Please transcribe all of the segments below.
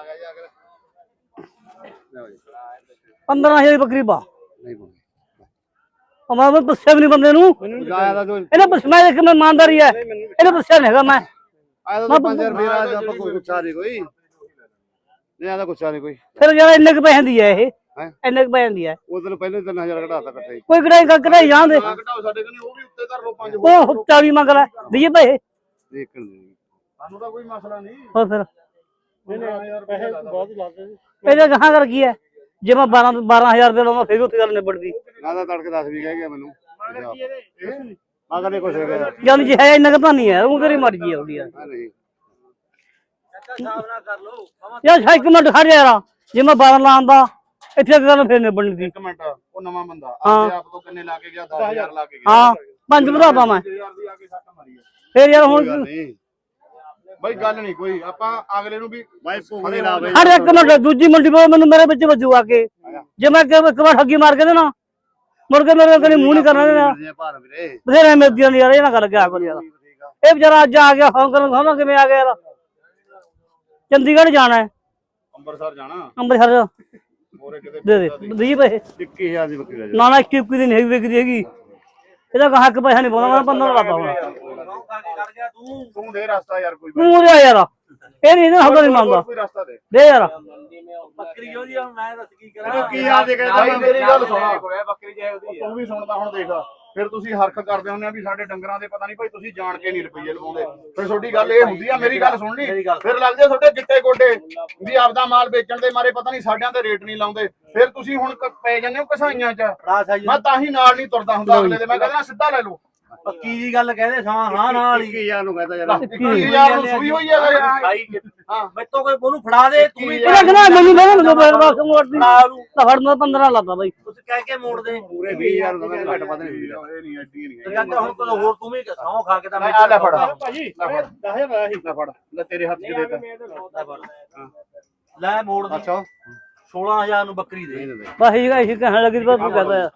ਆ ਗਿਆ ਜੀ। ਅਗਰ 15000 ਦੀ ਬੱਕਰੀ ਪਾ। ਨਹੀਂ ਬੋਲ ਉਹ ਮੈਂ ਤਾਂ ਪੁੱਛਿਆ ਵੀ ਨਹੀਂ ਬੰਦੇ ਨੂੰ। ਗਾਇਆ ਦਾ ਜੋ ਇਹਨੇ ਪੁੱਛ ਮੈਂ ਇੱਕ ਮੈਂ ਇਮਾਨਦਾਰੀ ਹੈ। ਇਹਨੇ ਪੁੱਛਿਆ ਨਹੀਂ ਹੈਗਾ ਮੈਂ। ਆਇਆ ਤਾਂ 5000 ਰੁਪਏ ਆ ਆਪਾਂ ਕੋਈ ਗੁੱਸਾ ਨਹੀਂ ਕੋਈ। ਨਹੀਂ ਆਦਾ ਗੁੱਸਾ ਨਹੀਂ ਕੋਈ। ਫਿਰ ਯਾਰ ਇੰਨੇ ਕੁ ਪੈਸੇ ਦੀ ਹੈ ਇਹ। ਹੈਂ? ਇੰਨੇ ਕੁ ਪੈਸੇ ਦੀ ਹੈ। ਉਹ ਦਿਨ ਪਹਿਲੇ 3000 ਘਟਾਤਾ ਇਕੱਠਾ ਹੀ। ਕੋਈ ਕਢਾਈ ਕਰ ਕਢਾਈ ਜਾਂਦੇ ਘਟਾਓ ਸਾਡੇ ਕੋਲ ਉਹ ਵੀ ਉੱਤੇ ਕਰ ਲਓ ਪੰਜ ਉਹ 40 ਮੰਗ ਲੈ। ਦਈਏ ਪੈਸੇ। ਦੇਖਣ ਦੇ। ਸਾਨੂੰ ਤਾਂ ਕੋਈ ਮਸਲਾ ਨਹੀਂ। ਹੋਰ ਫਿਰ। ਇਹਦੇ ਕਹਾਂ ਕਰ ਕੀ ਹੈ ਜੇ ਮੈਂ 12 12000 ਰੁਪਏ ਲਵਾਂ ਫਿਰ ਵੀ ਉੱਥੇ ਗੱਲ ਨਿਬੜਦੀ। ਨਾ ਤਾਂ ਤੜਕੇ 10 ਵੀ ਕਹਿ ਗਿਆ ਮੈਨੂੰ। ਮੈਂ ਕਦੇ ਕੁਛ ਹੈਗਾ। ਜਾਨੀ ਜੇ ਹੈ ਇੰਨਾ ਕੁ ਤਾਂ ਨਹੀਂ ਹੈ ਉਹ ਤੇਰੀ ਮਰਜ਼ੀ ਹੈ ਉਹਦੀ ਯਾਰ। ਨਹੀਂ ਸ਼ਾਇਦ ਇੱਕ ਮਿੰਟ ਖੜ ਜਾ ਯਾਰ। ਜੇ ਮੈਂ 12 ਲਾਉਂਦਾ ਇੱਥੇ ਗੱਲ ਫਿਰ ਨਿਬੜਨੀ ਸੀ। ਇੱਕ ਮਿੰਟ ਉਹ ਨਵਾਂ ਬੰਦਾ। ਆਪ ਤੋਂ ਕਿੰਨੇ ਲਾ ਕੇ ਗਿਆ? 10000 ਲਾ ਕੇ ਗਿਆ। ਹਾਂ ਪੰਜ ਵਧਾਤਾ ਮੈਂ। 1000 ਦੀ ਆ ਕੇ ਸੱਟ ਮਾਰੀ ਆ। ਫਿਰ ਯਾਰ ਹੁਣ ਨਹੀਂ। ਬਈ ਗੱਲ ਨਹੀਂ ਕੋਈ ਆਪਾਂ ਅਗਲੇ ਨੂੰ ਵੀ ਬਾਈ ਭੂਖੇ ਖੜ ਇੱਕ ਮਿੰਟ ਦੂਜੀ ਮੰਡੀ ਪਾ ਮੈਨੂੰ ਮੇਰੇ ਵਿੱਚ ਵੱਜੂ ਆ ਕੇ। ਜੇ ਮੈਂ ਕਿ ਇੱਕ ਵਾਰ ਠੱਗੀ ਮਾਰ ਕੇ ਦੇਣਾ ਮੁੜ ਕੇ ਮੇਰੇ ਕਦੇ ਮੂੰਹ ਨਹੀਂ ਕਰਨਾ ਦੇਣਾ। ਬਥੇਰੇ ਮੇਦੀਆਂ ਯਾਰ ਇਹ ਨਾ ਗੱਲ ਕਿਆ ਕਰ ਯਾਰ। ਇਹ ਵਿਚਾਰਾ ਅੱਜ ਆ ਗਿਆ ਕਰਨ ਖਾਣਾ ਕਿਵੇਂ ਆ ਗਿਆ ਯਾਰ। ਚੰਡੀਗੜ੍ਹ ਜਾਣਾ ਹੈ। ਅੰਮ੍ਰਿਤਸਰ ਜਾਣਾ। ਅੰਮ੍ਰਿਤਸਰ। ਮੋਰੇ ਕਿਤੇ ਦੇ ਦੇ ਦੀ ਪੈਸੇ 21000 ਦੀ ਬੱਕਰੀ ਲੈ ਜਾ। ਨਾ ਨਾ ਇੱਕੀ ਇੱਕੀ ਦਿਨ ਹੈਗੀ ਵਿਕਦੀ ਹੈਗੀ। ਇਹਦਾ ਕਹਾ ਇੱਕ ਪੈਸਾ ਨਹੀਂ ਪਾਉਂਦਾ ਮੈਂ 15 ਲਾਤਾ ਹੁਣ ਤੂੰ। ਦੇ ਰਸਤਾ ਯਾਰ ਕੋਈ ਤੂੰ ਉਹਦੇ ਆ ਯਾਰ। ਇਹ ਨਹੀਂ ਇਹਦਾ ਹੱਥੋਂ ਨਹੀਂ ਮੰਨਦਾ। ਕੋਈ ਰਸਤਾ ਦੇ। ਦੇ ਯਾਰ। ਬੱਕਰੀ ਉਹਦੀ ਹੁਣ ਮੈਂ ਦੱਸ ਕੀ ਕਰਾਂ। ਕੀ ਆ ਦੇ ਕਹਿੰਦਾ ਮੇਰੀ ਗੱਲ ਸੁਣ। ਬੱਕਰੀ ਜੇ ਉਹਦੀ ਤੂੰ ਵੀ ਸੁਣਦਾ ਹੁਣ ਦੇਖ। ਫਿਰ ਤੁਸੀਂ ਹਰਖ ਕਰਦੇ ਹੁੰਦੇ ਆ ਵੀ ਸਾਡੇ ਡੰਗਰਾਂ ਦੇ ਪਤਾ ਨਹੀਂ ਭਾਈ ਤੁਸੀਂ ਜਾਣ ਕੇ ਨਹੀਂ ਰੁਪਈਏ ਲਵਾਉਂਦੇ। ਫਿਰ ਤੁਹਾਡੀ ਗੱਲ ਇਹ ਹੁੰਦੀ ਆ ਮੇਰੀ ਗੱਲ ਸੁਣ ਲਈ। ਫਿਰ ਲੱਗਦੇ ਤੁਹਾਡੇ ਗਿੱਟੇ ਗੋਡੇ ਵੀ ਆਪਦਾ ਮਾਲ ਵੇਚਣ ਦੇ ਮਾਰੇ ਪਤਾ ਨਹੀਂ ਸਾਡਿਆਂ ਤੇ ਰੇਟ ਨਹੀਂ ਲਾਉਂਦੇ। ਫਿਰ ਤੁਸੀਂ ਹੁਣ ਕ- ਪੈ ਜਾਂਦੇ ਹੋ ਕਸਾਈਆਂ 'ਚ। ਰਾਸ ਆਈ ਮੈਂ ਤਾਂ ਹੀ ਨਾਲ ਨਹੀਂ ਤੁਰਦਾ ਹੁੰਦਾ ਅਗਲੇ ਦੇ। ਮੈਂ ਕਹਿੰਦਾ ਸਿੱਧਾ ਲੈ ਲਓ। ਪੱਕੀ ਜੀ ਗੱਲ ਕਹਿੰਦੇ ਸਮਾਂ ਹਾਂ ਨਾਲ ਹੀ। 21000 ਨੂੰ ਕਹਿੰਦਾ ਇੱਕੀ ਯਾਰ ਨੂੰ ਸੂਈ ਹੋਈ ਆ ਯਾਰ ਹਾਂ ਮੈਤੋਂ ਕੋਈ ਉਹਨੂੰ ਫੜਾ ਦੇ ਤੂੰ ਵੀ ਕਹਿੰਦਾ ਮੈਨੂੰ ਮੈਂ ਨਾ ਮੋੜਦੀ ਫੜਾ ਨੂੰ ਤਾਂ ਫੜ ਮੈਂ 15 ਲਾਤਾ ਬਾਈ। ਤੁਸੀਂ ਕਹਿ ਕੇ ਮੋੜ ਦੇ। ਪੂਰੇ 20000 ਦਾ ਮੈਂ ਘੱਟ ਵੱਧ ਨਹੀਂ ਇਹ ਨਹੀਂ ਐਡੀ ਨਹੀਂ ਤੇ ਕਹਿੰਦਾ ਹੁਣ ਕੋਈ ਹੋਰ ਤੂੰ ਵੀ ਸੌ ਖਾ ਕੇ ਤਾਂ ਆ ਲੈ ਫੜ। ਭਾਜੀ ਲੈ ਫੜ। 10000 ਆਇਆ ਸੀ ਲੈ ਫੜ। ਲੈ ਤੇਰੇ ਹੱਥ 'ਚ ਦੇਤਾ। ਲੈ ਮੋੜ ਦੇ। ਅੱਛਾ। 16000 ਨੂੰ ਬੱਕਰੀ ਦੇ। ਬਸ ਇਹ ਇਹ ਕਹਿਣ ਲੱਗੀ ਬਸ ਤੂੰ ਕਹਦਾ ਯਾਰ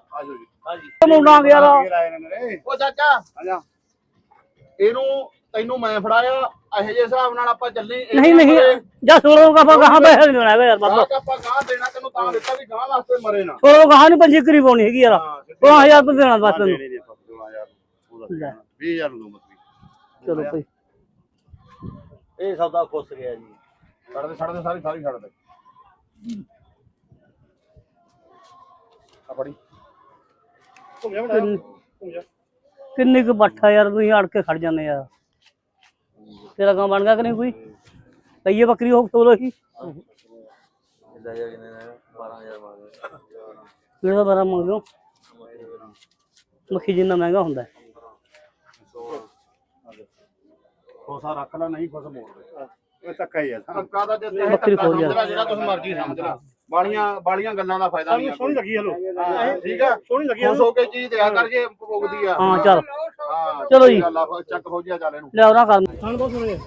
ਮੁੰਡਾ ਗਿਆ ਯਾਰ ਉਹ ਚਾਚਾ। ਆਜਾ। ਇਹਨੂੰ ਤੈਨੂੰ ਮੈਂ ਫੜਾਇਆ ਇਹੋ ਜਿਹੇ ਹਿਸਾਬ ਨਾਲ ਆਪਾਂ ਚੱਲੇ ਨਹੀਂ ਨਹੀਂ ਜਾ ਸੋਲੋ ਕਾ ਕਹਾਂ ਪੈਸੇ ਨਹੀਂ ਲੈਣਾ ਯਾਰ ਬਸ ਆਪਾਂ ਗਾਂ ਦੇਣਾ ਤੈਨੂੰ ਤਾਂ ਦਿੱਤਾ ਵੀ ਗਾਂ ਵਾਸਤੇ ਮਰੇ ਨਾ। ਸੋਲੋ ਕਹਾਂ ਨਹੀਂ ਪੰਜੀ ਕਰੀ ਪਾਉਣੀ ਹੈਗੀ ਯਾਰ। 16000 ਤੋਂ ਦੇਣਾ ਬਸ ਤੈਨੂੰ। 20000 ਨੂੰ ਬੱਕਰੀ। ਚਲੋ ਭਾਈ। ਇਹ ਸੌਦਾ ਖੁੱਸ ਗਿਆ ਜੀ। ਛੱਡ ਦੇ ਛੱਡ ਦੇ ਸਾਰੀ ਸਾਰੀ ਛੱਡ ਦੇ। ਆ ਫੜੀ। ਕਿੰਨੀ ਕੁ ਬੱਠਾ ਯਾਰ ਤੁਸੀਂ ਅੜ ਕੇ ਖੜ ਜਾਂਦੇ ਯਾਰ। ਤੇਰਾ ਕੰਮ ਬਣ ਗਿਆ ਕਿ ਨਹੀਂ ਕੋਈ? ਲਈਏ ਬੱਕਰੀ ਹੀ ਲੈ ਜਾ। ਕਿੰਨੇ 12000 ਮੰਗਦੇ ਕਿਹੜਾ ਬਾਰਾ ਮੰਗਦੇ ਹੋ ਮੱਖੀ ਜਿੰਨਾ ਮਹਿੰਗਾ ਹੁੰਦਾ। ਹੈ। ਖੋਸਾ ਰੱਖ ਲੈ ਨਹੀਂ ਖੁਸ਼ ਮੋੜ ਦੇ। ਇਹ ਧੱਕਾ ਹੀ ਆ। ਬੱਕਰੀ ਖੋਲ ਜਾ। ਜਿਹੜਾ ਤੁਸੀਂ ਮਰਜ਼ੀ ਸਮਝ ਲੈ। ਬਾਲੀਆਂ ਬਾਲੀਆਂ ਗੱਲਾਂ ਦਾ ਫਾਇਦਾ ਨਹੀਂ ਸੋਹਣੀ ਲੱਗੀ ਹਲੋ। ਠੀਕ ਆ? ਸੋਹਣੀ ਲੱਗੀ ਖੁਸ਼ ਹੋ ਕੇ ਚੀਜ਼ ਦਿਆ ਕਰ ਜੇ ਭੁਗਦੀ ਆ। ਹਾਂ ਚੱਲ। ਹਾਂ ਚਲੋ ਜੀ। ਆ ਚੱਕ ਹੋ ਗਿਆ ਚੱਲ ਇਹਨੂੰ। ਲਿਆਓ ਨਾ ਕਰ ਇਸ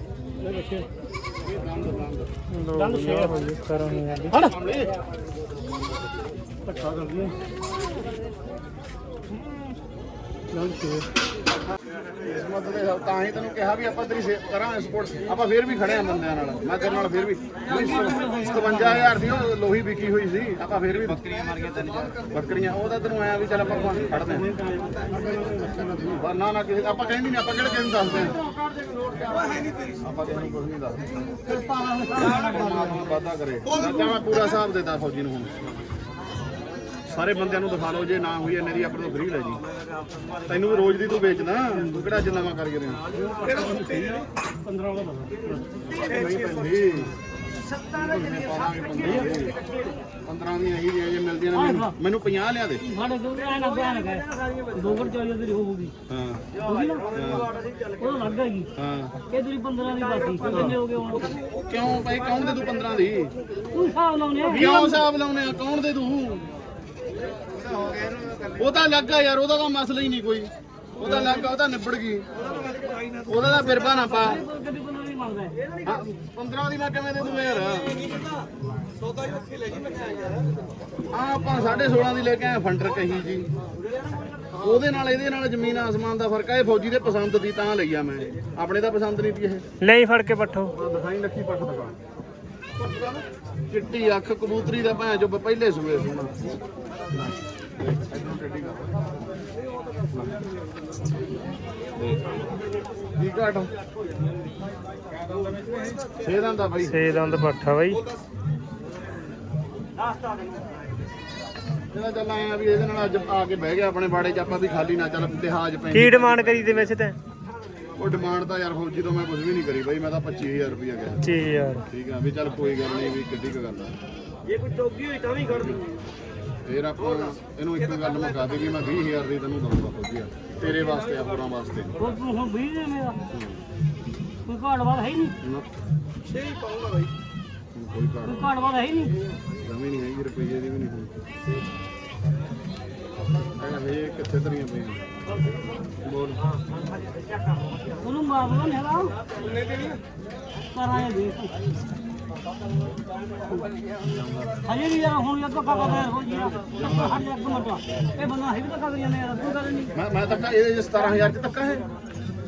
ਮਤਲਬ ਦੇ ਤਾਂ ਹੀ ਤੈਨੂੰ ਕਿਹਾ ਵੀ ਆਪਾਂ ਤੇਰੀ ਸੇ- ਕਰਾਂਗੇ ਸਪੋਰਟਸ ਆਪਾਂ ਫੇਰ ਵੀ ਖੜੇ ਆ ਬੰਦਿਆਂ ਨਾਲ। ਮੈਂ ਤੇਰੇ ਨਾਲ ਫੇਰ ਵੀ 57000 ਦੀ ਉਹ ਲੋਹੀ ਵਿਕੀ ਹੋਈ ਸੀ। ਆਪਾਂ ਫੇਰ ਵੀ ਬੱਕਰੀਆਂ ਮਾਰ ਕੇ ਤਿੰਨ ਚਾਰ। ਬੱਕਰੀਆਂ ਉਹ ਤਾਂ ਤੈਨੂੰ ਆਇਆ ਵੀ ਚੱਲ ਆਪਾਂ ਖੜਦੇ ਆ ਨਾ ਨਾ ਕਿਸੇ ਆਪਾਂ ਕਹਿੰਦੀ ਨਹੀਂ ਆਪਾਂ ਕਿਹੜੇ ਕਿਸੇ ਨੂੰ ਦੱਸਦੇ ਆ ਆਪਾਂ ਕਿਸੇ ਨੂੰ ਕੁਝ ਨਹੀਂ ਦੱਸਦੇ। ਵਾਦਾ ਕਰੇ। ਚਾਚਾ ਮੈਂ ਪੂਰਾ ਹਿਸਾਬ ਦੇਦਾ ਫੌਜੀ ਨੂੰ ਹੁਣ। ਸਾਰੇ ਬੰਦਿਆਂ ਨੂੰ ਦਿਖਾ ਲਓ ਜੇ ਨਾ ਹੋਈ ਇੰਨੇ ਦੀ ਆਪਣੇ ਤੋਂ ਫ੍ਰੀ ਲੈ ਜੀ। ਤੈਨੂੰ ਵੀ ਰੋਜ਼ ਦੀ ਤੂੰ ਵੇਚਦਾ ਤੂੰ ਕਿਹੜਾ ਅੱਜ ਨਵਾਂ ਕਰਕੇ ਰਿਹਾ 15 ਵਾਲਾ ਨਹੀਂ ਪੈਂਦੀ 15 ਦੀ ਨਹੀਂ ਜੇ। ਮਿਲਦੀਆਂ ਨੇ ਮੈਨੂੰ ਮੈਨੂੰ 50 ਲਿਆ ਦੇ। ਸਾਡੇ ਦੋ ਐ ਨਾ ਬਿਆਨ ਹੈ ਦੋ ਚੋਰੀ ਤੇਰੀ ਹੋਊਗੀ। ਹਾਂ। ਉਹ ਲੱਗ ਗਈ ਹਾਂ। ਇਹ ਤੇਰੀ 15 ਦੀ ਬਾਕੀ। ਕਿੰਨੇ ਹੋ ਗਏ ਹੁਣ? ਕਿਉਂ ਭਾਈ ਕੌਣ ਦੇ ਤੂੰ 15 ਦੀ? ਤੂੰ ਹਿਸਾਬ ਲਾਉਣੇ ਆ। ਕਿਉਂ ਹਿਸਾਬ ਲਾਉਨੇ ਆ? ਕੌਣ ਦੇ ਤੂੰ? ਉਹ ਤਾਂ ਲੱਗਾ ਯਾਰ ਉਹਦਾ ਤਾਂ ਮਸਲਾ ਹੀ ਨਹੀਂ ਕੋਈ। ਉਹਦਾ ਲੱਗਾ ਉਹ ਤਾਂ ਨਿਬੜ ਗਈ। ਉਹਦਾ ਤਾਂ ਬਿਰਬਾ ਨਾ ਪਾ। ਗੱਡੀ ਕੋਲ ਨਹੀਂ ਮੰਗਦਾ ਹੈ। ਹਾਂ, 15 ਦੀ ਮੈਂ ਕਿਵੇਂ ਦੇ ਦੂੰ ਯਾਰ? ਹਾਂ ਆਪਾਂ 16.5 ਦੀ ਲੈ ਕੇ ਆਏ ਫੰਡਰ ਕਹੀ ਜੀ। ਉਹਦੇ ਨਾਲ ਇਹਦੇ ਨਾਲ ਜ਼ਮੀਨ ਆਸਮਾਨ ਦਾ ਫ਼ਰਕ ਆ ਇਹ ਫੌਜੀ ਦੇ ਪਸੰਦ ਦੀ ਤਾਂ ਲਈ ਆ ਮੈਂ। ਆਪਣੇ ਤਾਂ ਪਸੰਦ ਨਹੀਂ ਤੀ ਇਹ। ਨਹੀਂ ਫੜ ਕੇ ਪੱਠੋ। ਦਿਖਾਈ ਲੱਖੀ ਪੱਟ ਦਗਾ ਚਿੱਟੀ ਅੱਖ ਕਬੂਤਰੀ ਦਾ ਭੈਣ ਜੋ ਪਹਿਲੇ ਸੂਏ ਸੋਣਾ। ਕੀ ਘਾਟ ਛੇ ਦਾ ਬਾਈ ਛੇ ਦੰਦ ਪੱਠਾ ਬਾਈ। ਇਹਦਾ ਚੱਲ ਆਏ ਆ ਵੀ ਇਹਦੇ ਨਾਲ ਅੱਜ ਆ ਕੇ ਬਹਿ ਗਿਆ ਆਪਣੇ ਬਾੜੇ 'ਚ ਆਪਾਂ ਵੀ ਖਾਲੀ ਨਾ ਚੱਲ ਲਿਹਾਜ਼ ਪੈਂਦੀ। ਕੀ ਡਿਮਾਂਡ ਕਰੀ ਤੇ ਵੈਸੇ ਤਾਂ? ਉਹ ਡਿਮਾਂਡ ਤਾਂ ਯਾਰ ਫੌਜੀ ਤੋਂ ਮੈਂ ਕੁਝ ਵੀ ਨਹੀਂ ਕਰੀ ਬਾਈ ਮੈਂ ਤਾਂ 25000 ਰੁਪਇਆ ਗਿਆ। 6000 ਠੀਕ ਆ ਵੀ ਚੱਲ ਕੋਈ ਗੱਲ ਨਹੀਂ ਵੀ ਕਿੱਡੀ ਕੁ ਗੱਲ ਆ। ਜੇ ਕੋਈ ਟੋਪੀ ਹੋਈ ਤਾਂ ਵੀ ਕੱਢ ਦੀ ਫੇਰ ਆਪਾਂ ਇਹਨੂੰ ਇੱਕ ਗੱਲ ਮੁਕਾ ਦੇ ਵੀ ਮੈਂ 20000 ਦੀ ਤੈਨੂੰ ਦਊਂਗਾ ਫੌਜੀਆ ਤੇਰੇ ਵਾਸਤੇ ਆ ਹੋਰਾਂ ਵਾਸਤੇ। ਹੋਰ ਤੂੰ ਹੁਣ ਵੀ ਦੇ ਮੇਰਾ ਕੋਈ ਘਾਟ ਵਾਲਾ ਹੈ ਹੀ ਨਹੀਂ। ਨਾ, ਛੇ ਹੀ ਪਾਉਂਗਾ ਬਾਈ। ਕੋਈ ਕੋਈ ਘਾਟ ਵਾਲਾ ਹੈ ਹੀ ਨਹੀਂ। ਜਮੀ ਨਹੀਂ ਹੈਗੀ ਰੁਪਈਏ ਦੀ ਵੀ ਨਹੀਂ ਹੁਣ ਇਹ ਕਿੱਥੇ ਤਰੀਆਂ ਪਈਆਂ। ਬੋਲ। ਉਹਨੂੰ ਮਾਰ ਦੋ ਨੇੜਾ ਉਹਨੇ ਦੇ ਨਹੀਂ ਕਰਾਂ ਦੇ ਹਜੇ ਵੀ ਯਾਰ ਹੁਣ ਯਾਰ ਧੱਕਾ ਕਰਦਾ ਹੋ ਜੀ ਹਰ ਇੱਕ ਮਿੰਟ ਇਹ ਬੰਦਾ ਹੈ ਵੀ ਧੱਕਾ ਕਰੀ ਜਾਂਦੇ ਯਾਰ ਤੂੰ ਕਰ ਨਹੀਂ ਮੈਂ ਮੈਂ ਤਾਂ ਇਹਦੇ 'ਚ 17000 ਚ ਤੱਕਾ ਹੈ।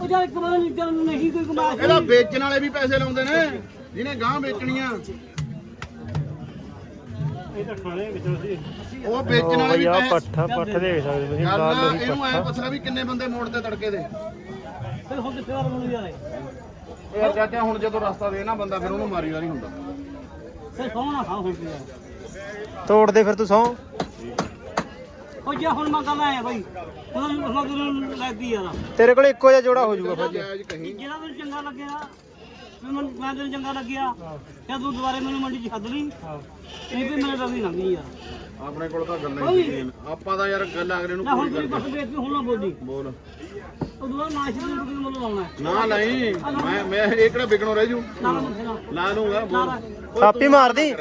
ਉਹ ਯਾਰ ਇੱਕ ਬੰਦਾ ਨਹੀਂ ਚੱਲ ਨਹੀਂ ਕੋਈ ਕਮਾ ਇਹਦਾ ਵੇਚਣ ਵਾਲੇ ਵੀ ਪੈਸੇ ਲਾਉਂਦੇ ਨੇ। ਜਿਹਨੇ ਗਾਂ ਵੇਚਣੀਆਂ। ਇਹ ਤਾਂ ਖਾਣੇ ਵਿੱਚੋਂ ਸੀ ਉਹ ਵੇਚਣ ਵਾਲੇ ਵੀ ਆ ਪੈਸੇ ਪੱਠਾ ਪੱਠ ਦੇਖ ਸਕਦੇ ਤੁਸੀਂ ਗੱਲ ਲੋਹੀ ਇਹਨੂੰ ਐ ਪੁੱਛਣਾ ਵੀ ਕਿੰਨੇ ਬੰਦੇ ਮੋੜਦੇ ਤੜਕੇ ਦੇ। ਫਿਰ ਹੁਣ ਕਿੱਥੇ ਯਾਰ ਉਹ ਯਾਰ ਚਾਚਾ ਹੁਣ ਜਦੋਂ ਰਸਤਾ ਦੇ ਨਾ ਬੰਦਾ ਫਿਰ ਉਹਨੂੰ ਮਾਰੀਦਾ ਨਹੀਂ ਹੁੰਦਾ। ਫਿਰ ਸੋਹਣਾ ਤੋੜ ਦੇ ਫਿਰ ਤੂੰ। ਸੌ? ਉਹ ਜੇ ਹੁਣ ਮੈਂ ਗੱਲ ਆਇਆ ਬਾਈ ਮਗਰ ਲੱਗਦੀ ਯਾਰ। ਤੇਰੇ ਕੋਲ ਇੱਕੋ ਜਿਹਾ ਜੋੜਾ ਹੋ ਜਾਊਗਾ ਕਹੀਂ ਜਿਹੜਾ ਮੈਨੂੰ ਚੰਗਾ ਲੱਗਿਆ ਵੀ ਮੈਨੂੰ ਮੈਂ ਤੈਨੂੰ ਚੰਗਾ ਲੱਗਿਆ। ਫਿਰ ਤੂੰ ਦੁਬਾਰੇ ਮੈਨੂੰ ਮੰਡੀ 'ਚ ਸੱਦ ਲਈ। ਨਹੀਂ ਵੀ ਮੇਰੇ ਰਵੀ ਲੰਘੀ ਯਾਰ। ਆਪਣੇ ਕੋਲ ਤਾਂ ਗੱਲਾਂ ਹੀ ਕੀਤੀਆਂ ਨੇ। ਆਪਾਂ ਤਾਂ ਯਾਰ ਗੱਲ ਅਗਲੇ ਨੂੰ ਨਾ ਹੁਣ ਪੂਰੀ ਤੇਰੀ ਕਰਦੇ। ਬਸ ਵੇਚ ਕੇ ਹੁਣ ਨਾ ਬੋਲੀ। ਬੋਲ। ਉਹ ਦੁਬਾਰਾ ਨਾ ਸ਼ੁਰੂ ਨੂੰ ਮੁੱਲ ਲਾਉਣਾ ਹੈ। ਨਾ ਨਹੀਂ। ਮੈਂ ਮੈਂ ਇਹ ਕਿਹੜਾ ਵਿਕਣੋਂ ਰਹਿ ਜੂ? ਨਾ ਨਾ ਲਾ ਲੂੰਗਾ ਬੋਲ। ਥਾਪੀ ਮਾਰਦੀ।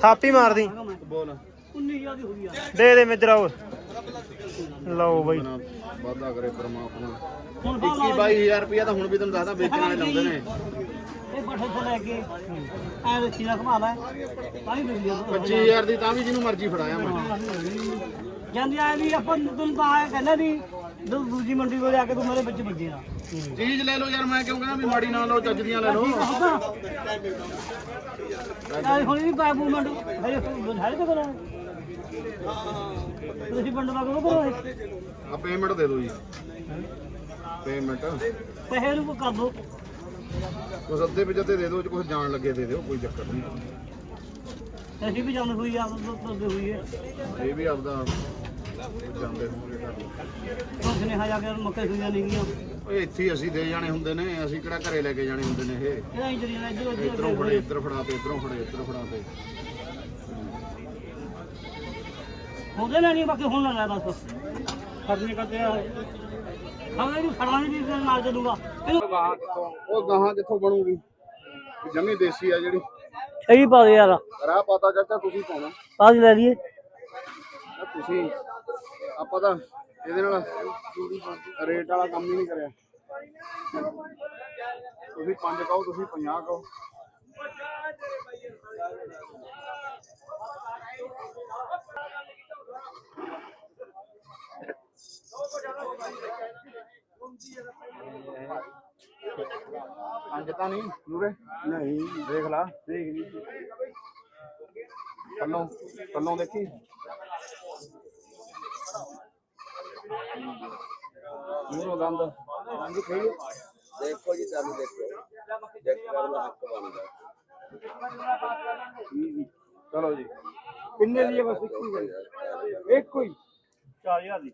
ਥਾਪੀ ਮਾਰਦੀ। ਬੋਲ। 19000 ਦੀ ਹੋ ਗਈ ਯਾਰ। ਦੇ ਦੇ ਮੇਜਰਾ ਓਏ ਲਓ ਬਾਈ। ਨਾ ਵਾਦਾ ਕਰੇ ਪਰਮਾਤਮਾ। ਹੁਣ ਬਾਹਰ 21 22000 ਰੁਪਇਆ ਤਾਂ ਹੁਣ ਵੀ ਤੈਨੂੰ ਦੱਸਦਾ ਵੇਚਣ ਵਾਲੇ ਲਾਉਂਦੇ ਨੇ। ਇਹ ਪੱਠੇ ਤੋਂ ਲੈ ਕੇ। ਐ ਰੱਖੀ ਨਾ ਘਮਾ ਲੈ। ਤਾਂ ਹੀ ਮਿਲ ਗਿਆ 25000 ਦੀ ਤਾਂ ਵੀ ਜਿਹਨੂੰ ਮਰਜ਼ੀ ਫੜਾਇਆ ਮੈਂ। ਜਾਂਦੀ ਆਏ ਵੀ ਆਪਾਂ ਤੈਨੂੰ ਤਾਂ ਆਇਆ ਕਹਿੰਦਾ ਵੀ ਦੂ- ਦੂਜੀ ਮੰਡੀ ਕੋਲ ਜਾ ਕੇ ਤੂੰ ਮੇਰੇ ਵਿੱਚ ਵੱਜੇਗਾ। ਚੀਜ਼ ਲੈ ਲਓ ਯਾਰ ਮੈਂ ਕਿਉਂ ਕਹਿੰਦਾ ਵੀ ਮਾੜੀ ਨਾ ਲਓ ਚੱਜ ਦੀਆਂ ਲੈ ਲਓ। ਯਾਰ ਹੁਣ ਨਹੀਂ ਪਾ ਮੂਵਮੈਂਟ ਹਜੇ ਬੁਝਾਈ ਤਾਂ ਕਰੋ ਤੁਸੀਂ ਪਿੰਡ ਦਾ ਕਰੋ ਕਰੋ ਆ ਪੇਮੈਂਟ ਦੇ ਦਿਓ ਜੀ। ਪੇਮੈਂਟ ਪੈਸੇ ਨੂੰ ਕਰ ਦੋ। ਕੁਛ ਅੱਧੇ ਵਿੱਚ ਅੱਧੇ ਦੇ ਦਿਓ ਕੁਝ ਜਾਣ ਲੱਗੇ ਦੇ ਦਿਓ ਕੋਈ ਚੱਕਰ ਨਹੀਂ। ਅਸੀਂ ਵੀ ਜਾਂਦੇ ਹੋਈ ਆ ਤੁਰਦੇ ਹੋਈ ਹੈ ਇਹ ਵੀ ਆਪਦਾ ਜਾਂਦੇ ਹੋਣਗੇ ਘਰ। ਹੁਣ ਸੁਨੇਹਾ ਜਾ ਕੇ ਮੱਕੇ ਸੁਈਆਂ ਨਹੀਂ ਗਈਆਂ ਓਏ ਇੱਥੇ ਹੀ ਅਸੀਂ ਦੇ ਜਾਣੇ ਹੁੰਦੇ ਨੇ ਅਸੀਂ ਕਿਹੜਾ ਘਰੇ ਲੈ ਕੇ ਜਾਣੇ ਹੁੰਦੇ ਨੇ ਇਹ? ਇਹਦਾ ਇੰਜਰੀ ਨਾਲ ਇੱਧਰ ਇਧਰੋਂ ਫੜੇ ਇੱਧਰ ਫੜਾ ਤੇ ਇਧਰੋਂ ਫੜੇ ਇੱਧਰ ਫੜਾ ਤੇ। ਹੁੰਦੇ ਲੈਣੀ ਬਾਕੀ ਹੁਣ ਨਾ ਲੈ ਬਸ। ਖਰਨੇ ਕਰਦੇ ਆ। ਖਾਣੇ ਨੂੰ ਖੜਾਣੇ ਵੀ ਤੇਰੇ ਨਾਲ ਚੱਲੂਗਾ। ਇਹਨੂੰ ਉਹ ਗਾਹਾਂ ਕਿੱਥੋਂ ਬਣੂਗੀ? ਜਮੀ ਦੇਸੀ ਆ ਜਿਹੜੀ। ਸਹੀ ਪਾ ਦੇ ਯਾਰ। ਰਾਹ ਪਤਾ ਚਾਚਾ ਤੁਸੀਂ ਪਾਉਣਾ। ਆਜ ਲੈ ਲਈਏ। ਆਹ ਤੁਸੀਂ ਆਪਾਂ ਤਾਂ ਇਹਦੇ ਨਾਲ ਰੇਟ ਵਾਲਾ ਕੰਮ ਹੀ ਨਹੀਂ ਕਰਿਆ। ਤੁਸੀਂ ਪੰਜ ਕਹੋ ਤੁਸੀਂ 50 ਕਹੋ। ਪੰਜ ਤਾਂ ਨਹੀਂ ਨੂਰੇ ਨਹੀਂ। ਦੇਖ ਲਾ। ਦੇਖ ਲਈ। ਪੱਲੋਂ ਪੱਲੋਂ ਦੇਖੀ? ਮੂਰੋ ਦੰਦ। ਦੰਦ ਖਈ ਦੇਖੋ ਜੀ ਤੁਹਾਨੂੰ ਦੇਖੋ। ਚੈੱਕ ਕਰਨ ਦਾ ਹੱਕ ਬਣਦਾ। ਚਲੋ ਜੀ। ਕਿੰਨੇ ਲਈ ਬਸ ਇੱਕੋ ਹੀ ਇੱਕੋ ਹੀ? 4000 ਦੀ।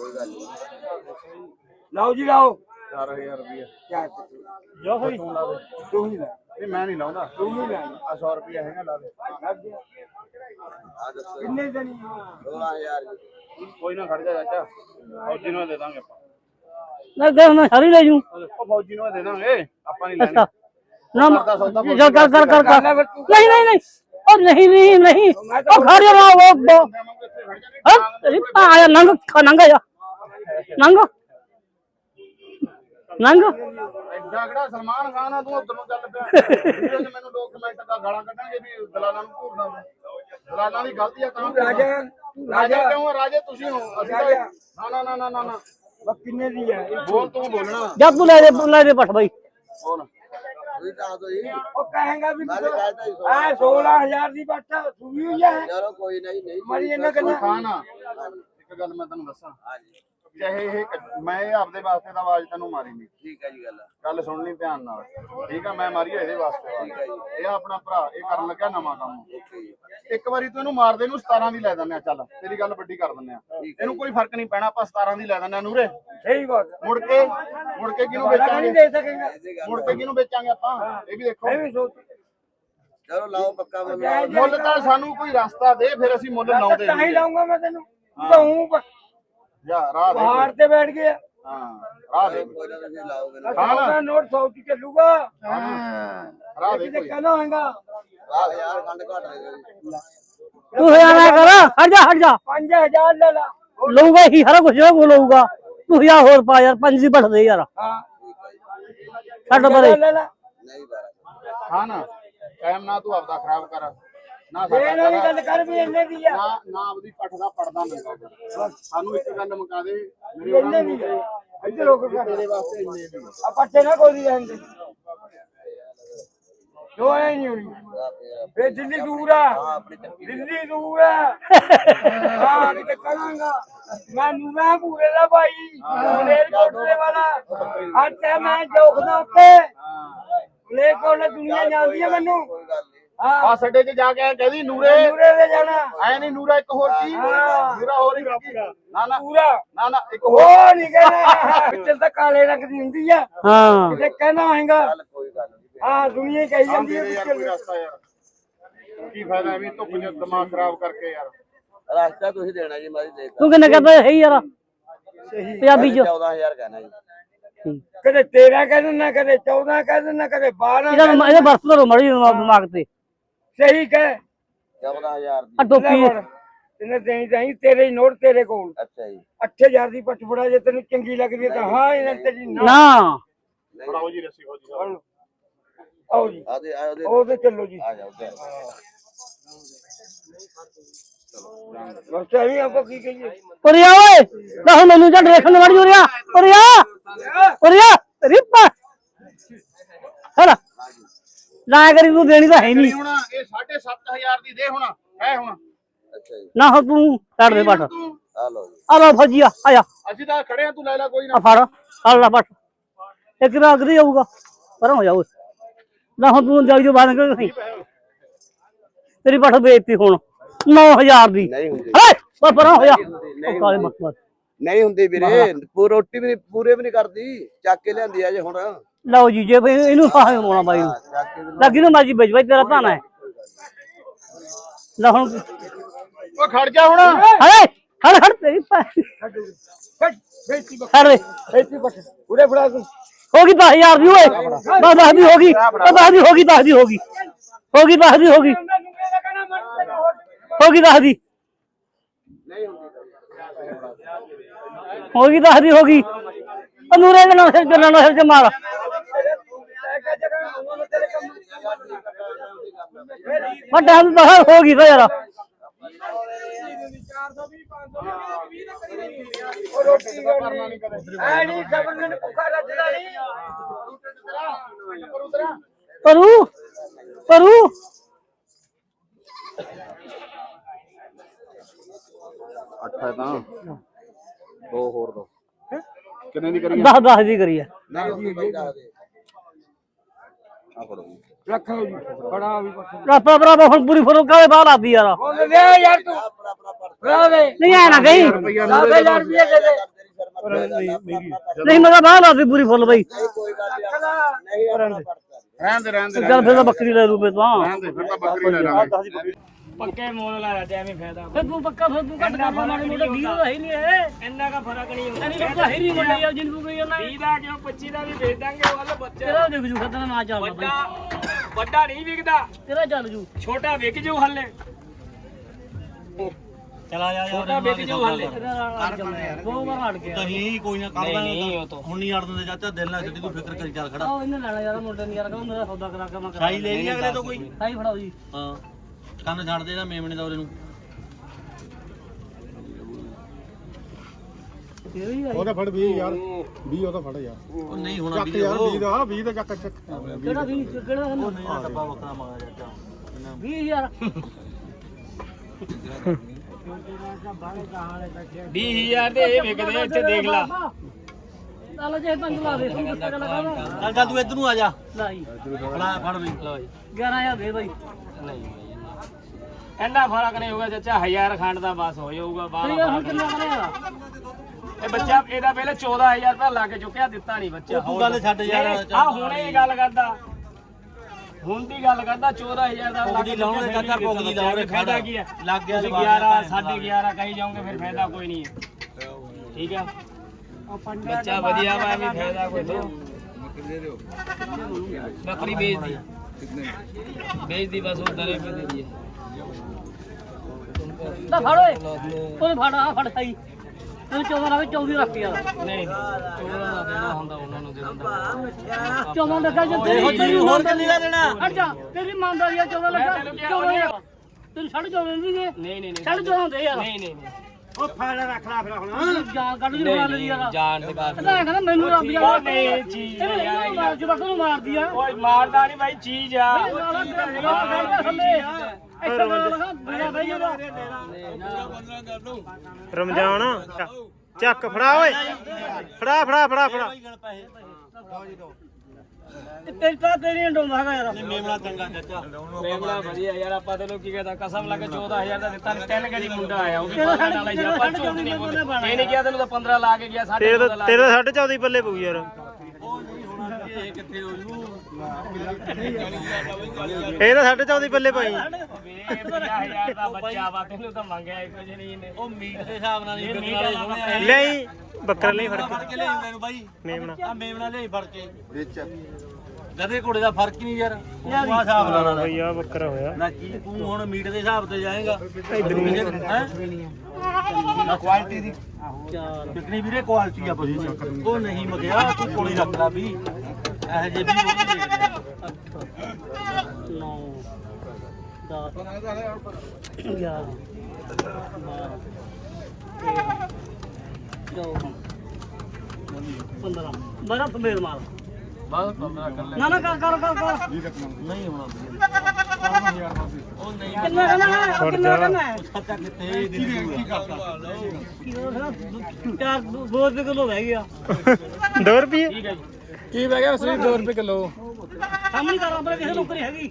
ਕੋਈ ਗੱਲ ਨਹੀਂ ਲਾਓ ਜੀ ਲਾਓ 4000 ਰੁਪਏ ਜੋ ਹੋਈ ਤੂੰ ਲਾ ਦੇ ਤੂੰ ਹੀ ਲੈ ਇਹ ਮੈਂ ਨਹੀਂ ਲਾਉਂਦਾ ਤੂੰ ਹੀ ਲੈ ਆ 100 ਰੁਪਏ ਹੈਗਾ ਲਾ ਦੇ ਆ ਦੱਸੋ ਕਿੰਨੇ ਦਿਨ 16000 ਜੀ ਕੋਈ ਨਾ ਖੜ ਜਾ ਚਾਚਾ ਫੌਜੀ ਨੂੰ ਦੇ ਦਾਂਗੇ ਆਪਾਂ ਮੈਂ ਕਿਹਾ ਮੈਂ ਸਾਰੀ ਲੈ ਜੂ ਉਹ ਫੌਜੀ ਨੂੰ ਦੇ ਦਾਂਗੇ ਆਪਾਂ ਨਹੀਂ ਲੈਣੀ ਅੱਛਾ ਨਾ ਕਰਦਾ ਸੌਦਾ ਚੱਲ ਕਰ ਕਰ ਕਰ ਕਰ ਨਹੀਂ ਨਹੀਂ ਨਹੀਂ ਉਹ ਨਹੀਂ ਨਹੀਂ ਨਹੀਂ ਉਹ ਖੜ ਜਾ ਉਹ ਉਹ ਹਾਂ ਤੇਰੀ ਆਇਆ ਨੰਗ ਖਾ ਨੰਗਾ ਜਾ ਨੰਗ ਨੰਗ ਐਡਾ ਕਿਹੜਾ ਸਲਮਾਨ ਖਾਨ ਆ ਤੂੰ ਉਧਰ ਨੂੰ ਚੱਲ ਪਿਆ ਵੀਡੀਓ 'ਚ ਮੈਨੂੰ ਲੋਕ ਕਮੈਂਟ ਦਾ ਗਾਲਾਂ ਕੱਢਣਗੇ ਵੀ ਦਲਾਲਾਂ ਨੂੰ ਘੂਰਦਾ ਵਾ। ਦਲਾਲਾਂ ਦੀ ਗਲਤੀ ਆ ਤਾਂ ਰਾਜਾ ਰਾਜਾ ਕਿਉਂ ਆ? ਰਾਜੇ ਤੁਸੀਂ ਹੋ ਅਸੀਂ ਤਾਂ ਨਾ ਨਾ ਨਾ ਨਾ ਨਾ ਨਾ ਕਿੰਨੇ ਦੀ ਹੈ ਬੋਲ ਤੂੰ ਬੋਲਣਾ ਜਦ ਤੂੰ ਲੈ ਦੇ ਲੈ ਦੇ ਪੱਠ ਬਾਈ ਬੋਲ ਤੁਸੀਂ ਤਾਂ ਦੋ ਜੀ ਉਹ ਕਹੇਗਾ ਵੀ ਮੈਂ ਤਾਂ ਕਹਿਤਾ ਜੀ ਆ 16000 ਦੀ ਬੱਟਾ ਸੂਈ ਹੋਈ ਹੈ ਚਲੋ ਕੋਈ ਨਹੀਂ ਨਹੀਂ ਮਰੀ ਇਹਨਾਂ ਕਹਿੰਦਾ ਖਾਨ ਇੱਕ ਗੱਲ ਮੈਂ ਤੈਨੂੰ ਦੱਸਾਂ ਹਾਂਜੀ ਚਾਹੇ ਇਹ ਮੈਂ ਇਹ ਆਪਦੇ ਵਾਸਤੇ ਤਾਂ ਆਵਾਜ਼ ਤੈਨੂੰ ਮਾਰੀ ਨਹੀਂ। ਠੀਕ ਹੈ ਜੀ ਗੱਲ। ਗੱਲ ਸੁਣ ਲਈ ਧਿਆਨ ਨਾਲ। ਠੀਕ ਆ ਮੈਂ ਮਾਰੀ ਆ ਇਹਦੇ ਵਾਸਤੇ। ਠੀਕ ਹੈ ਜੀ। ਇਹ ਆਪਣਾ ਭਰਾ ਇਹ ਕਰਨ ਲੱਗਿਆ ਨਵਾਂ ਕੰਮ। ਓਕੇ ਜੀ। ਇੱਕ ਵਾਰੀ ਤੂੰ ਇਹਨੂੰ ਮਾਰ ਦੇ ਇਹਨੂੰ 17 ਦੀ ਲੈ ਦਿੰਦੇ ਆ ਚੱਲ ਤੇਰੀ ਗੱਲ ਵੱਡੀ ਕਰ ਦਿੰਦੇ ਆ ਇਹਨੂੰ ਕੋਈ ਫ਼ਰਕ ਨਹੀਂ ਪੈਣਾ ਆਪਾਂ 17 ਦੀ ਲੈ ਦਿੰਦੇ ਆ ਨੂਰੇ। ਸਹੀ ਬਾਤ ਮੁੜ ਕੇ ਮੁੜ ਕੇ ਕਿਹਨੂੰ ਵੇਚਾਂਗੇ? ਨਹੀਂ ਦੇ ਸਕੇਗਾ। ਮੁੜ ਕੇ ਕਿਹਨੂੰ ਵੇਚਾਂਗੇ ਆਪਾਂ? ਇਹ ਵੀ ਦੇਖੋ। ਮੈਂ ਵੀ ਸੋਚ। ਚਲੋ ਲਾਓ ਪੱਕਾ ਮੁੱਲ। ਮੁੱਲ ਤਾਂ ਸਾਨੂੰ ਕੋਈ ਰਸਤਾ ਦੇ ਫਿਰ ਅਸੀਂ ਮੁੱਲ ਲਾਉਂਦੇ ਤਾਂ ਹੀ ਲਾਉਂਗਾ ਮੈਂ ਤੈਨੂੰ। ਤੂੰ ਜਾ ਰਾਹ ਦੇ ਬਾਹਰ ਤੇ ਬੈਠ ਗਿਆ ਹਾਂ ਰਾਹ ਦੇ ਕੋਈ ਨਾ ਤੁਸੀਂ ਲਾਓਗੇ ਨਾ ਹਾਂ ਨਾ। ਸਾਡਾ ਨੋਟ 100 ਚ ਚੱਲੂਗਾ। ਰਾਹ ਦੇ ਕਿਤੇ ਕੋਈ ਕਹਿਣਾ ਹੋਏਗਾ ਆਹ ਯਾਰ ਖੰਡ ਘੱਟ ਜੀ ਤੂੰ ਹਜ਼ਾਰ ਕਰ ਹਟ ਜਾ ਹਟ ਜਾ। 5000 ਲੈ ਲਾ। ਲਊਗਾ ਹੀ ਸਾਰਾ ਕੁਝ ਉਹ ਲਊਗਾ। ਤੂੰ ਹਜ਼ਾਰ ਹੋਰ ਪਾ ਯਾਰ ਪੰਜ ਦੀ ਭੱਟ ਦੇ ਯਾਰ। ਹਾਂ। ਛੱਡ ਪਰੇ ਲੈ ਲਾ। ਨਹੀਂ ਬਾਰਾ। ਹਾਂ ਨਾ ਟਾਈਮ ਨਾ ਤੂੰ ਆਪਦਾ ਖਰਾਬ ਕਰ। ਨਾ ਸਾਡਾ ਇਹਨਾਂ ਦੀ ਕਰ। ਗੱਲ ਕਰ ਵੀ ਇੰਨੇ ਦੀ ਆ। ਨਾ ਨਾ ਆਪਦੀ ਪੱਠ ਦਾ ਪੜਦਾ ਮਿਲਦਾ ਸਾਨੂੰ ਇੱਕ ਗੱਲ ਮੁਕਾ ਦੇ ਮੇਰੇ ਇੰਨੇ ਦੀ ਆ। ਇੱਧਰ ਹੋ ਕੇ। ਕਰ ਤੇਰੇ ਵਾਸਤੇ ਇੰਨੇ ਦੀ ਆ। ਪੱਟੇ ਨਾ ਕੋਈ ਰਹਿਣ ਦੇ। ਜੋ ਐ ਨਹੀਂ ਹੋਣੀ। ਫੇ ਦਿੱਲੀ ਦੂਰ ਆ। ਆਪਣੀ ਚੱਕੀ ਦਿੱਲੀ ਦੂਰ ਆ। ਹਾਂ ਕਿਤੇ ਕਰਾਂਗਾ। ਮੈਂ ਨੂਰਾ ਪੂਰੇ ਦਾ ਭਾਈ। ਮੇਰੇ ਕੋਟਲੇ ਵਾਲਾ। ਅੱਜ ਮੈਂ ਜੋਖਦਾ ਉੱਤੇ ਲੈ ਕੋਲ ਦੁਨੀਆ ਜਾਂਦੀ ਹੈ ਮੈਨੂੰ। ਆ ਸੱਡੇ 'ਚ ਜਾ ਕੇ ਕਹਦੀ ਨੂਰੇ। ਨੂਰੇ ਦੇ ਜਾਣਾ। ਐ ਨਹੀਂ ਨੂਰਾ ਇੱਕ ਹੋਰ ਕੀ। ਨੂਰਾ ਹੋਰ ਹੀ? ਨਾ ਨਾ। ਪੂਰਾ ਨਾ ਨਾ ਇੱਕ ਹੋਰ। ਉਹ ਨਹੀਂ ਕਹਿਣਾ। ਪਿੱਤਲ ਤਾਂ ਕਾਲੇ ਰੰਗ ਦੀ ਹੁੰਦੀ ਆ। ਹਾਂ। ਕਿਤੇ ਕਹਿਣਾ ਹੋਏਗਾ। ਚੱਲ ਕੋਈ ਗੱਲ ਨਹੀਂ ਹਾਂ ਦੁਨੀਆ ਹੀ ਕਹੀ ਜਾਂਦੀ ਦੇ ਹੈ ਦੇ ਕੋਈ ਰਸਤਾ ਯਾਰ। ਕੀ ਫਾਇਦਾ ਐਵੇਂ ਧੁੱਪ 'ਚ ਦਿਮਾਗ ਖਰਾਬ ਕਰਕੇ ਯਾਰ। ਰਸਤਾ ਤੁਸੀਂ ਦੇਣਾ ਜੀ ਮਾਰੀ ਦੇ ਤੂੰ ਕਿੰਨੇ ਕਹਦਾ ਹੈ ਯਾਰ ਪੰਜਾਬੀ ਚ। 14000 ਕਹਿਣਾ ਜੀ। ਕਦੇ 13 ਕਹਿ ਦਿੰਦਾ ਕਦੇ 14 ਕਹਿ ਦਿੰਦਾ ਕਦੇ 12 ਇਹਦਾ ਇਹਦੇ ਬਰਫ ਤੋਂ ਮੜੀ ਦਿਮਾਗ ਤੇ। ਸਹੀ ਕਹਿ। 14000 ਆ ਦੀ ਟੋਪੀ ਤੈਨੂੰ ਦੇਣੀ ਚਾਹੀ ਤੇਰੇ ਹੀ ਨੋਟ ਤੇਰੇ ਕੋਲ। ਅੱਛਾ ਜੀ। 8000 ਦੀ ਪੱਟ ਫੜਾ ਜੇ ਤੈਨੂੰ ਚੰਗੀ ਲੱਗਦੀ ਹੈ ਤਾਂ ਹਾਂ ਇਹਨਾਂ ਤੇਰੀ ਨਾ। ਨਾ। ਫੜਾਓ ਜੀ ਰੱਸੀ ਹੋ ਜੀ। ਆਓ ਜੀ। ਆਦੇ ਆਦੇ ਉਹ ਤੇ ਚੱਲੋ ਜੀ। ਆ ਜਾਓ ਤੇ ਬਸ ਐਵੇਂ ਆਪਾਂ ਕੀ ਕਹੀਏ? ਉਰਿਆ ਓਏ। ਦੱਸ ਮੈਨੂੰ ਜੱਟ ਦੇਖਣ ਨੂੰ ਮੜੀ ਉਰਿਆ ਉਰਿਆ ਉਰਿਆ ਰਿਪਾ ਹਲਾ। ਨਾ ਕਰੀ ਤੂੰ ਦੇਣੀ ਤਾਂ ਹੈ ਨਹੀਂ। ਹੁਣ ਇਹ 7500 ਦੀ ਦੇ ਹੁਣ ਹੈ ਹੁਣ। ਅੱਛਾ ਜੀ। ਨਾ ਹੁਣ ਤੂੰ ਕੱਢ ਦੇ ਪੱਟ। ਤੂੰ? ਆ ਲਓ ਜੀ। ਆ ਲਓ ਫੱਜੀਆ ਆਇਆ ਅਸੀਂ ਤਾਂ ਖੜੇ ਆ ਤੂੰ ਲੈ ਲੈ ਕੋਈ ਆ ਨਾ ਫੜ ਕੱਢ ਲੈ ਪੱਟ। ਇੱਕ ਦਾ ਅਗਰੀ ਆਊਗਾ ਪਰਾਂ ਹੋ ਜਾ ਓਏ। ਨਾ ਹੁਣ ਤੂੰ ਜਾਈ ਜੋ ਬਾਹਰ ਨਿਕਲ ਨਹੀਂ। ਤੇਰੀ ਪੱਟ ਵੇਚਤੀ ਹੁਣ 9000 ਦੀ। ਨਹੀਂ ਹੁੰਦੀ। ਹੇ ਬਸ ਪਰਾਂ ਹੋ ਜਾ। ਉਹ ਕਾਲੇ ਨਹੀਂ ਹੁੰਦੀ ਵੀਰੇ ਪੂਰੀ ਰੋਟੀ ਵੀ ਨਹੀਂ ਪੂਰੇ ਵੀ ਨਹੀਂ ਕਰਦੀ ਚੱਕ ਕੇ ਲਿਆਂਦੀ ਆ ਜੇ ਹੁਣ। ਲਓ ਜੀ ਜੇ ਬਈ ਇਹਨੂੰ ਸਾਹ ਮੋਣਾ ਬਾਈ ਨੂੰ। ਲੱਗੀ ਨੂੰ। ਮਰਜ਼ੀ ਵੇਚ ਬਾਈ ਤੇਰਾ ਧਾਨਾ ਹੈ। ਲੈ ਹੁਣ। ਓ ਖੜ ਜਾ ਹੁਣ। ਹਲੇ ਹੜ ਹੜ ਤੇਰੀ ਭੈਣ। ਦੇ ਬੇਟੀ ਬੱਕ ਉਰੇ ਫੜਾ ਤੂੰ। ਹੋ ਗਈ 10000 ਦੀ ਓਏ। ਬਸ 10 ਦੀ ਹੋ ਗਈ ਉਹ 10 ਦੀ ਹੋ ਗਈ 10 ਦੀ ਹੋ ਗਈ। ਹੋ ਗਈ 10 ਦੀ ਹੋ ਗਈ। ਹੋ ਗਈ 10 ਦੀ। ਹੋ ਗਈ 10 ਦੀ ਹੋ ਗਈ। ਉਹ ਨੂਰੇ ਦੇ ਨਾਲ ਸਿਰ ਤੇ ਨਾਲ ਸਿਰ ਮਾਰ ਵੱਡਾ ਨੂੰ ਤਾਂ ਹੋ ਗਈ ਤਾਂ ਯਾਰ ਉਹ ਰੋਟੀ ਕਰਨੀ ਐ ਨਹੀਂ ਖਬਰ ਨੇ ਭੁੱਖਾ ਰੱਜਦਾ ਨਹੀਂ ਪਰੂ ਪਰੂ ਅੱਠ ਹੈ ਤਾਂ ਦੋ ਹੋਰ ਦੋ ਕਿੰਨੇ ਦੀ ਕਰੀਏ 10 10 ਦੀ ਕਰੀ ਹੈ ਨਹੀਂ ਹੁੰਦੀ ਬਾਈ ਦੱਸ ਦੇ ਆ ਫੜੋ ਜੀ। ਰੱਖੋ ਜੀ ਬੜਾ ਵੀ ਪੱਟ ਰਾਪਾ ਬਰਾਬਰ ਹੁਣ ਪੂਰੀ ਫਰੋ ਕਾਲੇ ਬਾਹਰ ਆਦੀ ਯਾਰ। ਉਹ ਲੈ ਯਾਰ ਤੂੰ ਫੜਾ ਦੇ ਨਹੀਂ ਐ ਨਾ ਗਈ ਰੁਪਈਆ ਦਸ ਹਜ਼ਾਰ ਰੁਪਏ ਦੇ ਦੇ ਨਹੀਂ ਮੈਂ ਬਾਹਰ ਆਦੀ ਪੂਰੀ ਫੁੱਲ ਬਈ। ਕੋਈ ਗੱਲ ਨਹੀਂ ਰਹਿਣ ਦੇ ਰਹਿਣ ਦੇ ਚੱਲ ਫਿਰ ਤਾਂ ਬੱਕਰੀ ਲੈ ਰੂਪੇ ਤੋਂ। ਰਹਿਣ ਦੇ ਫਿਰ ਤਾਂ ਬੱਕਰੀ ਲੈ ਲਾਂਗੇ। ਪੱਕੇ ਮੋਲ ਲਾਇਆ ਤੇ ਐਵੇਂ ਫਾਇਦਾ ਫਿਰ ਤੂੰ ਪੱਕਾ ਫਿਰ ਤੂੰ ਘੱਟ ਕਰ ਮਾੜੇ ਮੋਟੇ 20 ਦਾ ਹੈ ਨਹੀਂ ਇਹ। ਇੰਨਾ ਦਾ ਫ਼ਰਕ ਨਹੀਂ ਹੁੰਦਾ। ਨਹੀਂ ਲੋਕਾਂ ਹੈ ਨਹੀਂ ਮੁੰਡੇ ਯਾਰ ਜਿੰਨ ਕੋਈ ਨਾ 20 ਦਾ ਕਿਉਂ 25 ਦਾ ਵੀ ਵੇਚ ਦਾਂਗੇ ਉਹ ਵਾਲਾ ਬੱਚਾ। ਤੇਰਾ ਦੇਖ ਜੂ ਖਤਨਾ ਨਾ ਚੱਲਦਾ ਬਈ ਵੱਡਾ ਵੱਡਾ ਨਹੀਂ ਵਿਕਦਾ। ਤੇਰਾ ਚੱਲ ਜੂ। ਛੋਟਾ ਵਿਕ ਜੂ ਹੱਲੇ। ਚਲਾ ਜਾ ਛੋਟਾ ਵਿਕ ਜੂ ਹੱਲੇ। ਦੋ ਵਾਰ ਅੜ ਗਿਆ। ਨਹੀਂ ਕੋਈ ਨਾ ਕਰਦਾ ਹੁਣ ਨਹੀਂ ਅੜਨ ਦੇ ਚਾਚਾ ਦਿਲ ਨਾਲ ਸਿੱਧੀ ਤੂੰ ਫਿਕਰ ਕਰੀ ਚੱਲ ਖੜਾ। ਉਹ ਇਹਨੇ ਲੈਣਾ ਯਾਰ ਮੁੰਡੇ ਨੇ ਯਾਰ ਕਹਿੰਦਾ ਮੇਰਾ ਸੌਦਾ ਕਰਾ ਕੇ ਮੈਂ ਸ਼ਾਈ ਲੈ ਲਈ ਅਗਲੇ ਤੋਂ ਕੋਈ? ਸਾਈ ਫੜਾਓ ਜੀ। ਹਾਂ। ਕੰਨ ਛੱਡ ਦੇ ਨਾ ਮੇਮਣੇ ਦਾ ਉਹਦੇ ਨੂੰ? ਉਹਦਾ ਫੜ 20 ਯਾਰ 20 ਉਹਦਾ ਫੜ ਯਾਰ। ਉਹ ਨਹੀਂ ਹੋਣਾ ਚੱਕ ਯਾਰ 20 ਦਾ 20 ਦਾ ਚੱਕ ਚੱਕ। ਕਿਹੜਾ ਵੀ ਕਿਹੜਾ ਉਹ ਨਹੀਂ ਨਾ ਡੱਬਾ ਬੱਕਰਾ ਮੰਗਾ ਚਾਚਾ 20000 20000 ਦੇ ਇਹ ਵਿਕਦੇ ਇੱਥੇ ਦੇਖ ਲਾ। ਚੱਲ ਜੇ ਪੰਜ ਲਾ ਦੇ ਤੂੰ ਕਿੱਥੇ ਕਰਦਾ ਚੱਲ ਚੱਲ ਤੂੰ ਇੱਧਰ ਨੂੰ ਆ ਜਾ। ਲਾਈ ਫੜਾ ਫੜ ਵੀ। ਲਓ ਜੀ 11000 ਦੇ ਬਾਈ। ਇੰਨਾ ਫ਼ਰਕ ਨਹੀਂ ਹੋਊਗਾ ਚਾਚਾ 1000 ਖੰਡ ਦਾ ਬਸ ਹੋ ਜਾਊਗਾ ਬਾਹਰ ਹੁਣ ਕਿੰਨਾ ਕਰੇਗਾ ਇਹ ਬੱਚਾ ਇਹਦਾ ਪਹਿਲੇ 14000 ਰੁਪਏ ਲਾ ਕੇ ਚੁੱਕਿਆ ਦਿੱਤਾ ਨਹੀਂ ਬੱਚਾ ਤੂੰ ਗੱਲ ਛੱਡ ਯਾਰ ਆ ਹੁਣੇ ਇਹ ਗੱਲ ਕਰਦਾ। ਹੁਣ ਦੀ ਗੱਲ ਕਰਦਾ 14000 ਦਾ ਪੌੜੀ ਲਾਉਣੇ ਚਾਚਾ ਪੌੜੀ ਲਾਉਣੇ ਫਾਇਦਾ ਕੀ ਹੈ? ਲੱਗ ਗਿਆ ਤੁਸੀਂ ਜਵਾਬ 11 11.5 ਕਹੀ ਜਾਓਗੇ ਫਿਰ ਫਾਇਦਾ ਕੋਈ ਨਹੀਂ ਹੈ। ਠੀਕ ਹੈ? ਬੱਚਾ ਵਧੀਆ ਵਾ ਵੀ ਫਾਇਦਾ ਕੋਈ ਨਹੀਂ। ਬੱਕਰੀ ਵੇਚ ਦੀ ਵੇਚ ਦੀ ਬਸ ਉਧਰ ਹੀ ਦੇ ਦੀ ਲੈ ਫੜ ਓਏ। ਉਹਨੇ ਫੜ ਆ ਫੜ ਖਾਈ ਤੈਨੂੰ 14 ਰਵੇ 24 ਰੱਖ ਯਾਰ ਨਹੀਂ ਚੋਰਾਂ ਦਾ ਦੇਣਾ ਹੁੰਦਾ ਉਹਨਾਂ ਨੂੰ ਦੇ ਦਿੰਦਾ 14 ਲੱਗਾ ਜੇ ਤੇਰੀ ਇਹੋ ਜਿਹੀ ਹੋਰ ਕਿੰਨੀ ਦਾ ਦੇਣਾ? ਹਟ ਜਾ ਤੇਰੀ ਮੰਨਦਾ ਯਾਰ 14 ਲੱਗਾ। ਤੈਨੂੰ ਕਿਹਾ 14 ਯਾਰ ਤੈਨੂੰ ਛੱਡ 14 ਨਹੀਂ ਦੇ ਨਹੀਂ ਨਹੀਂ ਨਹੀਂ ਛੱਡ 14 ਦੇ ਯਾਰ ਨਹੀਂ ਨਹੀਂ ਉਹ ਫੜ ਰੱਖ ਲੈ ਫਿਰ ਹੁਣ। ਜਾਨ ਕੱਢ ਲਈ ਬਣਾ ਲਈ ਯਾਰ ਜਾਣ ਦੇ ਬਾਅਦ ਇਹਦਾ ਕਹਿੰਦਾ ਮੈਨੂੰ ਰੱਬ ਜਾ ਉਹ ਨਹੀਂ ਚੀਜ਼ ਇਹਨੂੰ ਯਾਰ ਇਹਨੂੰ ਮਾਰ ਜਵਾਕ ਨੂੰ ਮਾਰਦੀ ਆ। ਓਏ ਮਾਰਦਾ ਨਹੀਂ ਭਾਈ ਚੀਜ਼ ਆ। ਥੱਲੇ। ਇੱਥੇ ਲਗਾ ਬਈ ਇਹਦਾ ਰਮਜਾਨ ਚੱਕ ਫੜਾ ਓਏ। ਫੜਾ ਫੜਾ ਫੜਾ ਫੜਾ। ਤੇਰੀ ਤਾਂ ਤੇਰੀ ਅੰਡੋਂਦਾ ਹੈਗਾ ਯਾਰ। ਮੇਮਣਾ ਚੰਗਾ ਚਾਚਾ। ਮੇਮਣਾ ਵਧੀਆ ਯਾਰ ਆਪਾਂ ਤੈਨੂੰ ਕੀ ਕਹਦਾ ਕਸਮ ਲਾ ਕੇ 14000 ਦਾ ਦਿੱਤਾ ਤਿੰਨ ਗਰੀ ਮੁੰਡਾ ਆਇਆ ਉਹ ਵੀ ਤੇਰਾ ਵਾਲਾ ਹੀ ਆਪਾਂ ਝੂਠ ਨਹੀਂ ਬੰਦੇ ਇਹ ਨਹੀਂ ਕਿਹਾ ਤੈਨੂੰ ਤਾਂ 15 ਲਾ ਕੇ ਗਿਆ ਸਾਡੇ ਤੇਰੇ ਤਾਂ ਤੇਰੇ ਤਾਂ ਸਾਢੇ 14 ਹੀ ਪੱਲੇ ਪਊ ਯਾਰ। ਇਹ ਕਿੱਥੇ ਹੋ ਜੂ ਇਹ ਤਾਂ ਸਾਢੇ 14 ਹੀ ਪੱਲੇ ਪਾਈ। 50000 ਦਾ ਬੱਚਾ ਵਾ ਤੈਨੂੰ ਤਾਂ ਮੰਗਿਆ ਕੁਝ ਨਹੀਂ ਇਹਨੇ ਉਹ ਮੀਟ ਦੇ ਹਿਸਾਬ ਨਾਲ ਨਹੀਂ ਬਿਕਣ ਵਾਲੇ ਸੋਹਣੇ ਆਏ ਲਈ ਬੱਕਰਾ ਲਈ ਫੜ ਫੜ ਕੇ ਲਿਆਈ ਮੈਨੂੰ ਬਾਈ ਮੇਮਣਾ। ਆ ਮੇਮਣਾ ਲਿਆਈ ਫੜ ਕੇ ਵਿੱਚ ਗਧੇ ਘੋੜੇ ਦਾ ਫ਼ਰਕ ਹੀ ਨਹੀਂ ਯਾਰ ਉਹ ਆ ਹਿਸਾਬ ਲਾਣਾ ਬਈ ਆ ਬੱਕਰਾ ਹੋਇਆ। ਨਾ ਕੀ ਤੂੰ ਹੁਣ ਮੀਟ ਦੇ ਹਿਸਾਬ ਤੇ ਜਾਏਗਾ ਇਧਰ ਨੂੰ। ਹੈ ਕੁਆਲਿਟੀ ਦੀ ਕਿਤਨੀ ਵੀਰੇ ਕੁਆਲਿਟੀ ਆ ਬਈ। ਉਹ ਨਹੀਂ ਮਗਿਆ ਤੂੰ ਕੋਲੀ ਰੱਖ ਲੈ ਵੀ। ਇਹ ਜੇ ਵੀ ਉਹ ਨਹੀਂ ਦੇਖਦੇ 9 10 11 15 ਬੜਾ ਮੇਰ ਮਾਰ। ਬਸ 15 ਕਰ ਲੈ। ਨਾ ਨਾ ਕਰ ਕਰ ਕਰ ਕਰ। ਨਹੀਂ ਹੋਣਾ ਉਹ ਨਹੀਂ। ਕਿੰਨਾ ਕਰਨਾ ਹੈ? ਕਿੰਨਾ ਕਰਨਾ ਹੈ? ਪਤਾ ਕਿੱਥੇ ਦਿਲ ਦੂਆ ਕਿਲੋ ਦਾ ਚਾਰ ਦੋ ਰੁਪਏ ਕਿਲੋ ਰਹਿ ਗਿਆ। 2 ਰੁਪਏ? ਠੀਕ ਹੈ ਜੀ। ਕੀ ਬਹਿ ਗਿਆ ਸਰੀਰ 2 ਰੁਪਏ ਕਿਲੋ। ਸਾਹਮਣੇ ਕਰ ਆਪਣੇ ਕਿਸੇ ਨੌਕਰੀ ਹੈਗੀ।